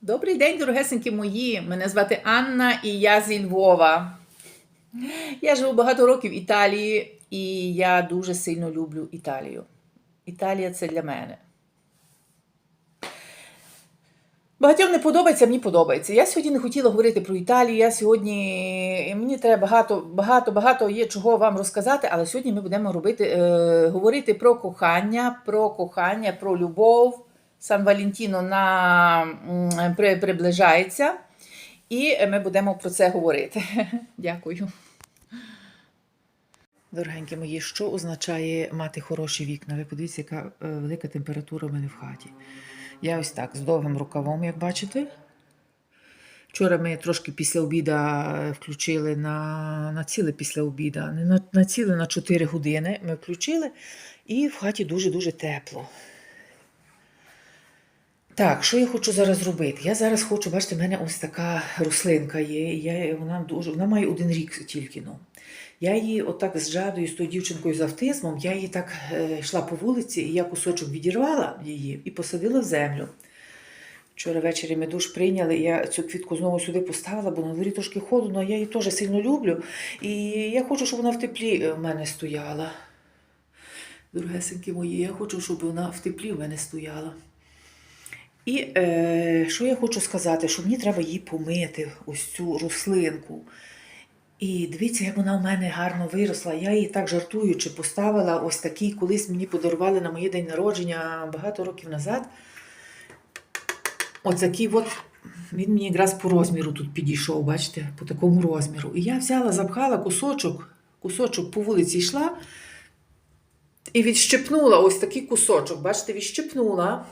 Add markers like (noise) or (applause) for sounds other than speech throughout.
Добрий день, дорогесенькі мої. Мене звати Анна і я зі Львова. Я живу багато років в Італії, і я дуже сильно люблю Італію. Італія це для мене. Багатьом не подобається, мені подобається. Я сьогодні не хотіла говорити про Італію. Я сьогодні мені треба багато, багато, багато є чого вам розказати, але сьогодні ми будемо робити, е, говорити про кохання, про кохання, про любов. Сан Валентіно на, при, приближається, і ми будемо про це говорити. (laughs) Дякую. Дорогенькі мої, що означає мати хороші вікна? Ви подивіться, яка е, велика температура в мене в хаті. Я ось так з довгим рукавом, як бачите. Вчора ми трошки після обіда е, включили на, на ціле після обіда, не на, на ціле на 4 години ми включили, і в хаті дуже-дуже тепло. Так, що я хочу зараз зробити? Я зараз хочу, бачите, в мене ось така рослинка є. Я, вона, дуже, вона має один рік тільки. Ну. Я її отак з жадою, з тою дівчинкою з автизмом, я її так е, йшла по вулиці, і я кусочок відірвала її і посадила в землю. Вчора ввечері ми душ прийняли, я цю квітку знову сюди поставила, бо на дворі трошки холодно, я її теж сильно люблю. І я хочу, щоб вона в теплі в мене стояла. Дорогесенькі мої, я хочу, щоб вона в теплі в мене стояла. І е, що я хочу сказати, що мені треба її помити, ось цю рослинку. І дивіться, як вона в мене гарно виросла. Я її так жартуючи поставила ось такий, колись мені подарували на моє день народження багато років назад. Ось такий от, він мені якраз по розміру тут підійшов, бачите, по такому розміру. І я взяла, запхала кусочок, кусочок по вулиці йшла і відщепнула ось такий кусочок. Бачите, відщепнула.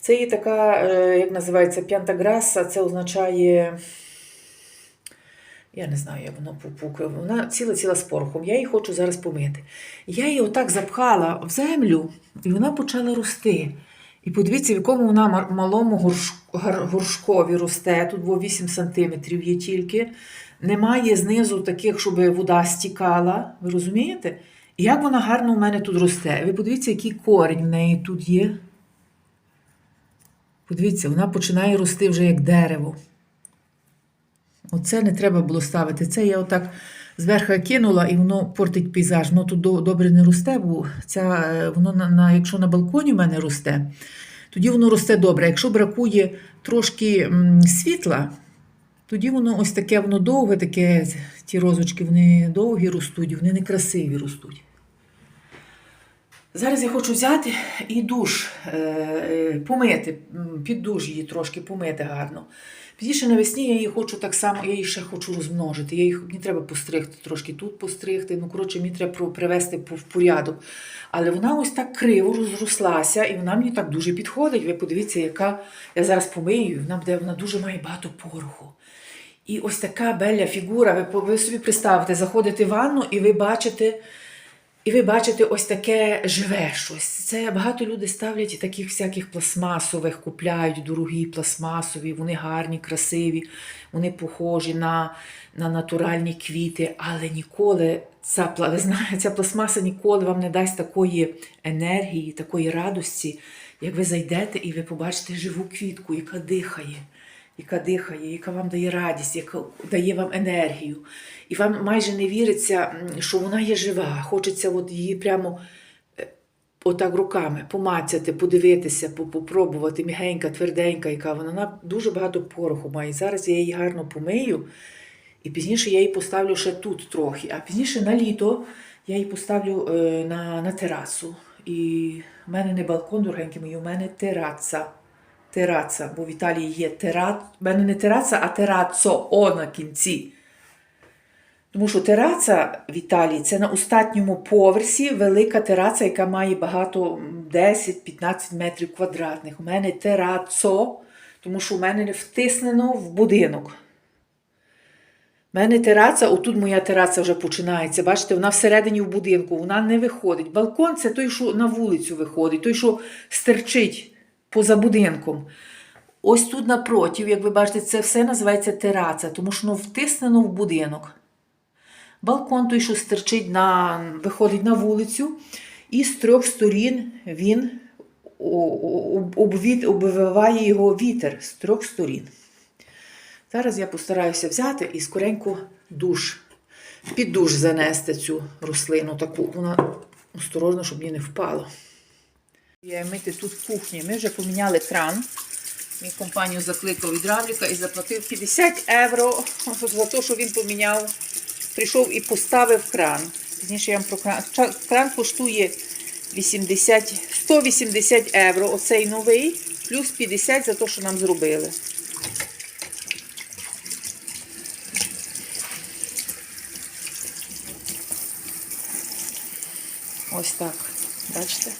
Це є така, е, як називається, п'янтаграса, це означає. Я не знаю, як воно попукає. Вона ціла-ціла з порохом. Я її хочу зараз помити. Я її отак запхала в землю, і вона почала рости. І подивіться, в якому вона малому горшкові росте. Тут було 8 сантиметрів є тільки. Немає знизу таких, щоб вода стікала. Ви розумієте? І як вона гарно у мене тут росте. Ви подивіться, який корінь в неї тут є. Подивіться, вона починає рости вже як дерево. Оце не треба було ставити. Це я отак зверху кинула і воно портить пейзаж. Воно тут добре не росте, бо ця, е, воно на, на, якщо на балконі в мене росте, тоді воно росте добре. Якщо бракує трошки світла, тоді воно ось таке, воно довге, таке, ті розочки, вони довгі ростуть, вони некрасиві ростуть. Зараз я хочу взяти і душ е, е, помити, під душ її трошки помити гарно. Пізніше навесні я її хочу так само, я її ще хочу розмножити. Я їх, мені треба постригти, трошки тут постригти. Ну, коротше, мені треба привести в порядок. Але вона ось так криво розрослася, і вона мені так дуже підходить. Ви подивіться, яка я зараз помию, вона буде, вона дуже має багато пороху. І ось така беля фігура. Ви, ви собі представте, заходите в ванну і ви бачите. І ви бачите ось таке живе щось. Це багато людей ставлять таких всяких пластмасових, купляють дорогі пластмасові, вони гарні, красиві, вони похожі на, на натуральні квіти, але ніколи ця, ви знаєте, ця пластмаса ніколи вам не дасть такої енергії, такої радості, як ви зайдете і ви побачите живу квітку, яка дихає яка дихає, яка вам дає радість, яка дає вам енергію. І вам майже не віриться, що вона є жива. Хочеться от її прямо е, отак руками помацяти, подивитися, по- попробувати, мігенька, тверденька, яка вона. Вона дуже багато пороху має. Зараз я її гарно помию, і пізніше я її поставлю ще тут трохи. А пізніше на літо я її поставлю е, на, на терасу. І в мене не балкон, дорогенький мої, у мене тераса тераця, бо в Італії є тера... в мене не тераця, а терацо О на кінці. Тому що тераця в Італії це на остатньому поверсі велика тераця, яка має багато 10-15 метрів квадратних. У мене терацо, тому що у мене не втиснено в будинок. У мене тераця, отут моя тераця вже починається. Бачите, вона всередині в будинку, вона не виходить. Балкон це той, що на вулицю виходить, той, що стерчить поза будинком. Ось тут напротив, як ви бачите, це все називається тераця, тому що воно втиснено в будинок. Балкон той, що стерчить на, виходить на вулицю, і з трьох сторін він обвиває його вітер з трьох сторін. Зараз я постараюся взяти і скоренько душ, під душ занести цю рослину таку. Вона осторожно, щоб мені не впало. Я мити тут в кухні. Ми вже поміняли кран. Мій компанію закликав гідравліка і заплатив 50 євро (laughs) за те, що він поміняв. Прийшов і поставив кран. Пізніше я вам про кран. Кран коштує 80, 180 євро. Оцей новий, плюс 50 за те, що нам зробили. Ось так. Бачите?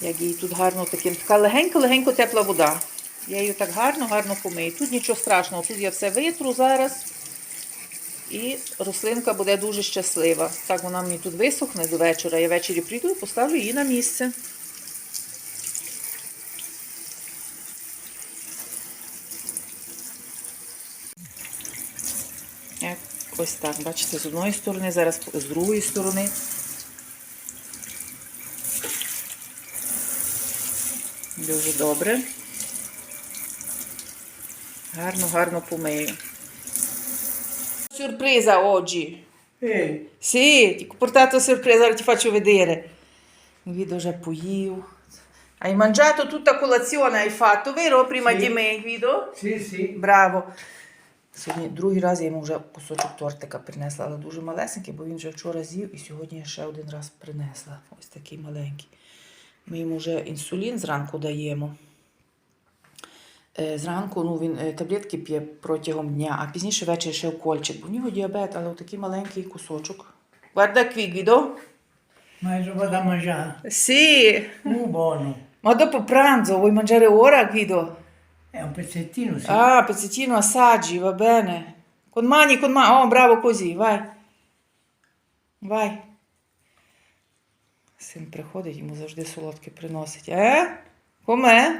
Як її тут гарно таким. Така легенько-легенько тепла вода. Я її так гарно, гарно помию. Тут нічого страшного, тут я все витру зараз. І рослинка буде дуже щаслива. Так вона мені тут висохне до вечора. Я ввечері прийду і поставлю її на місце. Ось так, бачите, з одної сторони, зараз з другої сторони. Дуже добре. Гарно, гарно помию. Сюрприза oggi. Eh, Sì, ti ho portato sorpresa, ora ti faccio vedere. Guido già poio. Hai mangiato tutta colazione, hai fatto, vero? Prima Sì. di me, Guido? sì, sì. Браво. Сьогодні другий раз я йому вже кусочок тортика принесла, але дуже малесенький, бо він вже вчора з'їв і сьогодні я ще один раз принесла. Ось такий маленький. Ми йому вже інсулін зранку даємо. Е, Зранку ну, він е, таблетки п'є протягом дня, а пізніше ввечері ще укольчик. Бо в нього діабет, але такий маленький кусочок. Guarda qui, Guido. È roba mangiare. Sì, Uh, buono. ma dopo pranzo vuoi mangiare ora, Guido? È un pezzettino, sì. Ah, pezzettino assaggi, va bene. Con mani, con mani. Oh, bravo così, vai. Vai. Син приходить, йому завжди солодке приносить. Е? Come?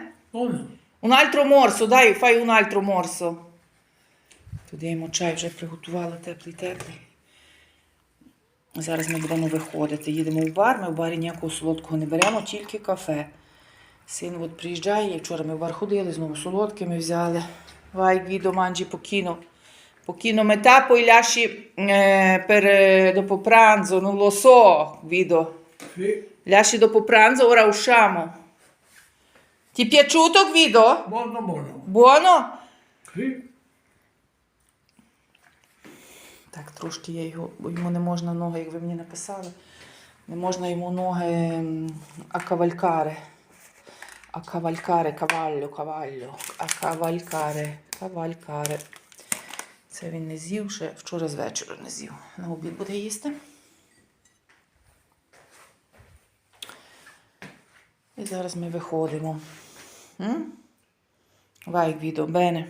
Un altro morso, dai, fai un altro morso. Тут йому чай вже приготувала теплий-теплий. Зараз ми будемо виходити. Їдемо в бар, ми в барі ніякого солодкого не беремо, тільки кафе. Син от приїжджає, вчора ми в бар ходили, знову солодке ми взяли. Vai Guido, mangi pochino. Pochino metà, poi lasci eh, per dopo pranzo, non lo so, Guido. Sì. Lasci dopo pranzo, ora usciamo. Ti è piaciuto, Guido? Buono, buono. Buono? Sì. Так, трошки я його, бо йому не можна ноги, як ви мені написали, не можна йому ноги м, акавалькаре. Акавалькаре, каваллю, каваллю, акавалькаре, кавалькаре. Це він не з'їв ще вчора з вечора не з'їв. На обід буде їсти. І зараз ми виходимо. Vai Guido, bene.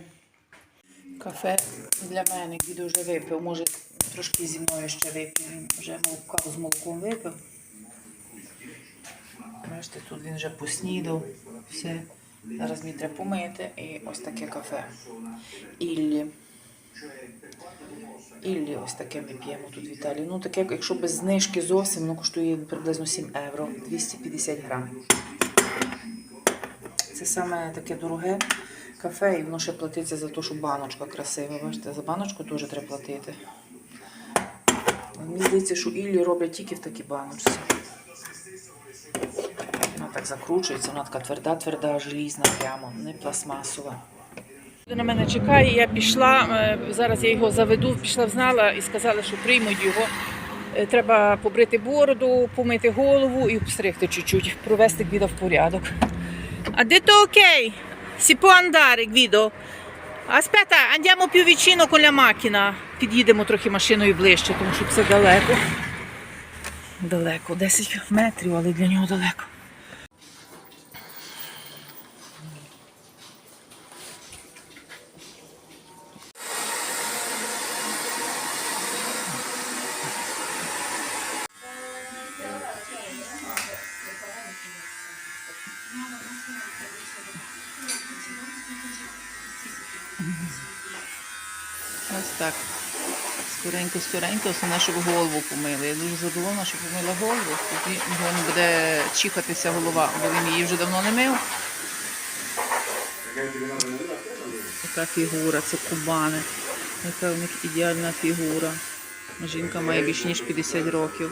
Кафе для мене Гідо вже випив. Може, трошки зі мною ще випив. Він вже каву з молоком випив. Бачите, тут він вже поснідав. Все. Зараз мені треба помити і ось таке кафе. Іллі. Іллі ось таке ми п'ємо тут в Італії. Ну, таке, якщо без знижки зовсім, воно коштує приблизно 7 євро, 250 грам. Це саме таке дороге кафе, і воно ще платиться за те, що баночка красива. Бачите, за баночку теж треба платити. Мені здається, що Іллі роблять тільки в такій баночці. Вона так закручується, вона така тверда, тверда, желізна, прямо, не пластмасова. На мене чекає, я пішла, е, зараз я його заведу, пішла знала і сказали, що приймуть його. Е, Треба побрити бороду, помити голову і обстригти чуть-чуть, провести Гвіда в порядок. Detto ok, si può andare Guido. Più vicino con la macchina. Під'їдемо трохи машиною ближче, тому що це далеко. Далеко, 10 метрів, але для нього далеко. Скоренько, основне, щоб голову помили. Я дуже задоволена, що помила голову. Тоді його не буде чихатися голова, бо він її вже давно не мив. Така фігура, це кубани. Яка у них ідеальна фігура. Жінка має більше ніж 50 років.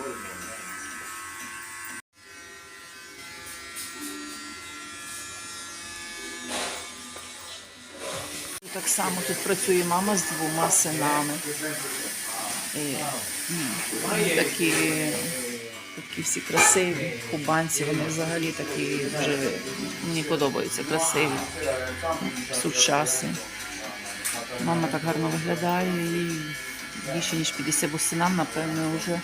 Так само тут працює мама з двома синами. М, вони такі, такі всі красиві. Кубанці, вони взагалі такі дуже мені подобаються, красиві, сучасні. Мама так гарно виглядає і більше ніж 50, бо синам, напевно, вже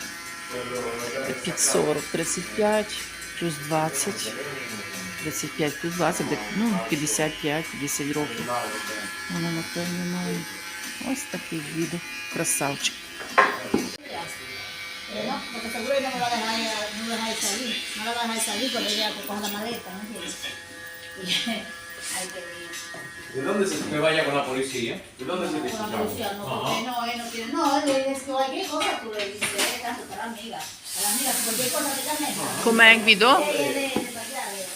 під 40, 35 плюс 20. 35 плюс 20, ну, 55-50 років. Вона, напевно, має ось такий відео. Красавчик. Eh, no, porque seguro que no me va a dejar, no me va a dejar salir. No la va a dejar salir cuando ella coja la maleta, ¿no entiendes? (laughs) Y hay que ver. ¿De dónde se que vaya con la policía? ¿De dónde se Con la policía, no, porque no, él no quiere. No, él le dice que cualquier cosa tú le dices, eh, tanto para la amiga. A la amiga, que cualquier cosa te llame. Com'è il video? Ella es de, de Pagliare.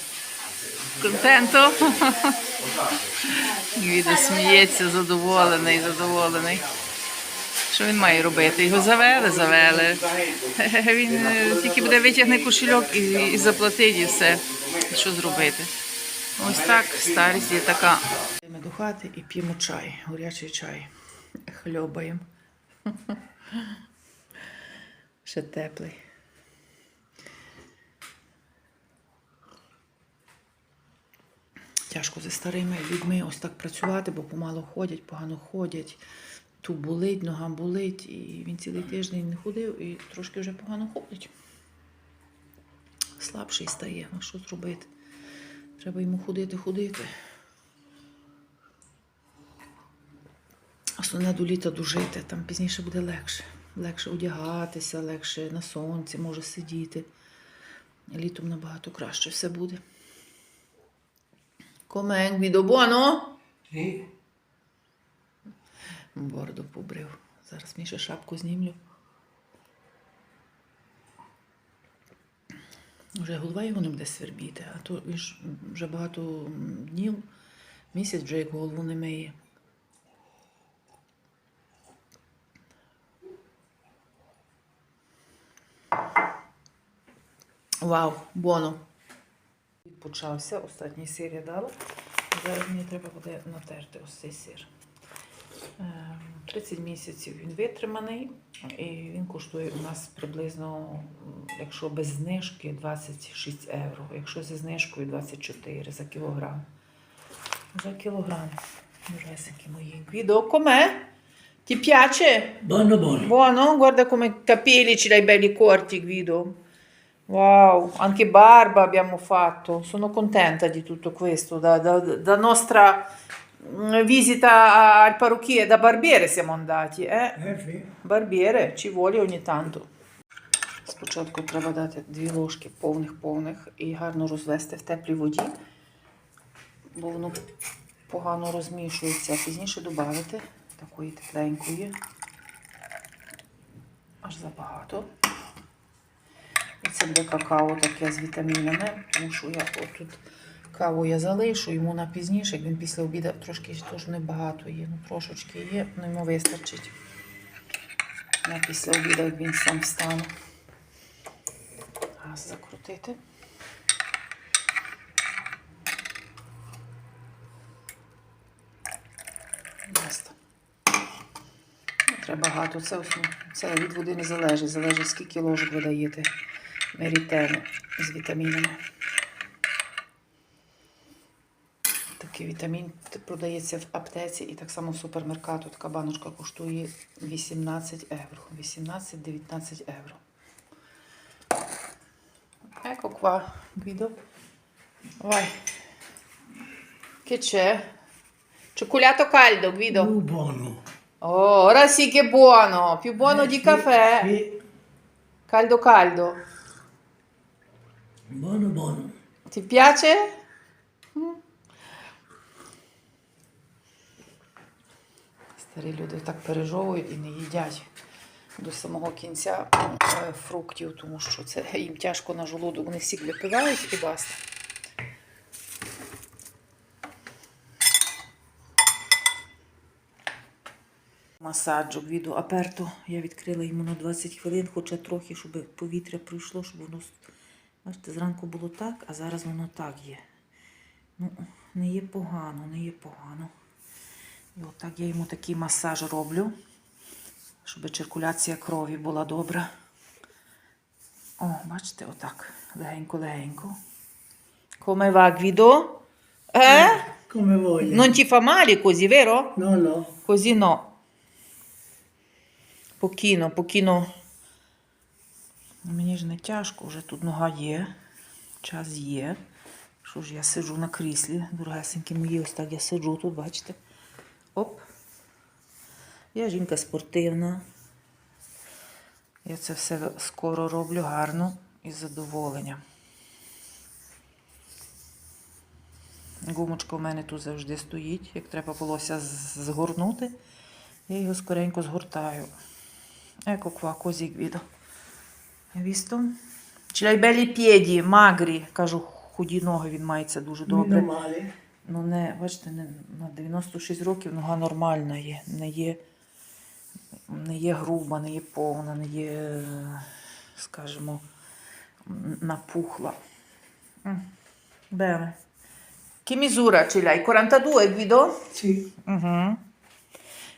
Contento? Гвідо сміється, задоволений, задоволений. Що він має робити? Його завели, завели. (laughs) Він е, тільки буде витягне кошельок і, і заплатить, і все. Що зробити? Ось так, старість є така. Йдемо до хати і п'ємо чай, горячий чай. Хльобаємо. (laughs) Ще теплий. Тяжко зі старими людьми ось так працювати, бо помало ходять, погано ходять. Ту болить, нога болить, і він цілий тиждень не ходив і трошки вже погано ходить. Слабший стає, ну що зробити? Треба йому ходити, ходити. Основне до літа дожити, там пізніше буде легше. Легше одягатися, легше на сонці, може сидіти. Літом набагато краще все буде. Com'è Guido buono? Sì. Борду побрив. Зараз мені ще шапку знімлю. Вже голова його не буде свербіти, а то вже багато днів, місяць вже як голову не миє. Вау, боно. Почався, останній сир я дала. Зараз мені треба буде натерти ось цей сир. Ем, 30 місяців він витриманий, і він коштує у нас приблизно, якщо без знижки, 26 євро. Якщо зі знижкою 24 за кілограм. За кілограм. Божесики мої. Guido, com'è? Ti piace? Buono buono. Buono? Guarda come capelli ce l'hai belli corti, Guido. Wow, anche barba abbiamo fatto. Sono contenta di tutto questo. Da, da- da nostra mm, visita al parrucchiere, da barbiere siamo andati, eh? Eh sì. Барбєре, ci vuole ogni tanto. Спочатку треба дати дві ложки повних-повних і гарно розвести в теплій воді, бо воно погано розмішується. Пізніше додати такої тепленької. Аж забагато. І це буде какао таке з вітамінами, тому що я отут каву я залишу йому на пізніше, він після обіду трошки теж небагато є. Ну, трошечки є, ну йому вистачить на після обіду, він сам встане. Газ закрутити. Треба багато. Це, це від води не залежить. Залежить, скільки ложок ви даєте мерітену з вітамінами. Такий вітамін продається в аптеці і так само в супермеркату. Така баночка коштує 18 євро. 18-19 євро. Ecco qua, Guido. Vai. Che c'è? Cioccolato caldo, Guido. Uh, buono. Oh, ora sì che buono. Più buono Eh, di sì, caffè. Sì. Caldo caldo. Buono buono. Ti piace? Старі люди так пережовують і не їдять. до самого кінця е, фруктів, тому що це їм тяжко на жолудок. Вони сік випивають і баста. Масаджок від аперто. Я відкрила йому на 20 хвилин, хоча трохи, щоб повітря пройшло, щоб воно. Бачите, зранку було так, а зараз воно так є. Ну, не є погано, не є погано. І отак я йому такий масаж роблю, щоб циркуляція крові була добра. О, бачите, отак. Легенько-легенько. Come va Guido? Eh? Come voglio. Non ti fa male così, vero? No, no. Così no. Покіно, покіно. Мені ж не тяжко, вже тут нога є. Час є. Що ж я сиджу на кріслі, дорогесенькі мої, ось так я сиджу тут, бачите? Оп. Я жінка спортивна. Я це все скоро роблю гарно і з задоволенням. Гумочка у мене тут завжди стоїть. Як треба волосся згорнути, я його скоренько згортаю. Guido. Hai visto? Ce l'hai belli piedi, magri. Кажу, худі ноги, він мається дуже добре. Male. Ну, не, бачите, не, на 96 років нога нормальна є. Не є, не є груба, не є повна, не є, е, скажімо, напухла. Bene. Che misura ce l'hai? 42, Guido? Sì. Mhm.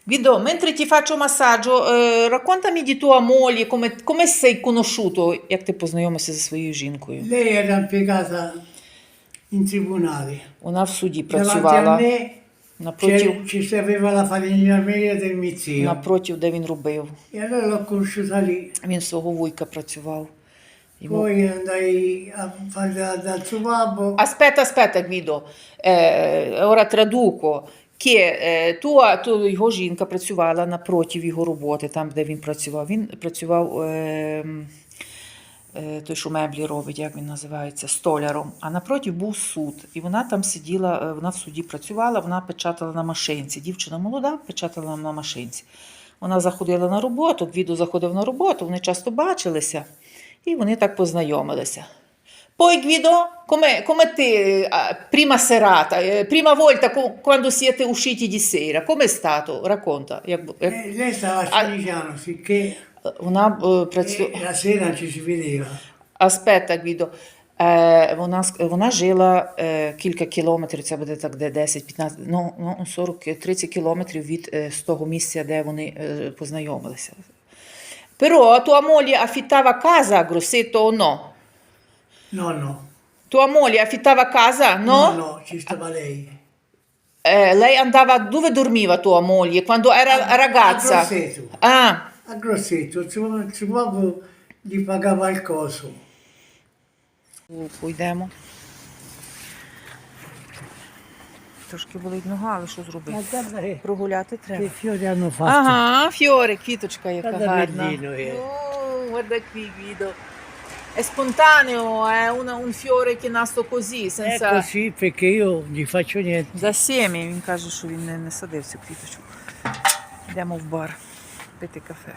Guido, mentre ti faccio massaggio, eh, raccontami di tua moglie, come, come sei conosciuto, як ти познайомився зі своєю жінкою. Lei era impiegata in tribunale. Вона в суді працювала напротив, ci serveva la falegnameria del mio zio. напротив, де він робив. E allora l'ho conosciuta lì. Він свого вуйка працював. Йому... Poi andai a fare da- dal suo babbo. Aspetta, aspetta, Guido. Eh, ora traduco. Che eh, tua, ту, його жінка працювала напротив його роботи, там, де він працював. Він працював, е, е, той, що меблі робить, як він називається, столяром. А напротив був суд. І вона там сиділа, е, вона в суді працювала, вона печатала на машинці. Дівчина молода, печатала на машинці. Вона заходила на роботу, Гвідо заходив на роботу, вони часто бачилися, і вони так познайомилися. Poi Guido, come, come te, prima serata, eh, prima volta co- quando siete usciti di sera, com'è stato? Racconta. Eh, lei stava a sicché вона е, працю... eh, la sera ci si vedeva. Аспета, Гвідо. Е, вона, вона жила е, кілька кілометрів, це буде так, де 10-15, ну, ну 40-30 кілометрів від е, з того місця, де вони е, познайомилися. Però tua moglie affittava casa a Grosseto o no? No, no. Tua moglie affittava casa, no? No, no, ci stava lei. Eh, lei andava dove dormiva tua moglie quando era A- ragazza? a Grosseto. Ah, A Grosseto, suo, il gli pagava il coso. пойдемо. Трошки болить нога, але що зробити? Прогуляти треба. fiori hanno fatto. Ага, фіоре, квіточка яка Guarda гарна. bellino. Oh, guarda qui Guido. È spontaneo, è una- un fiore che è nato così, È senza... così perché io non gli faccio niente. За сім'ї, він каже, що він не, не садив цю квіточку. Йдемо в бар пити кафе.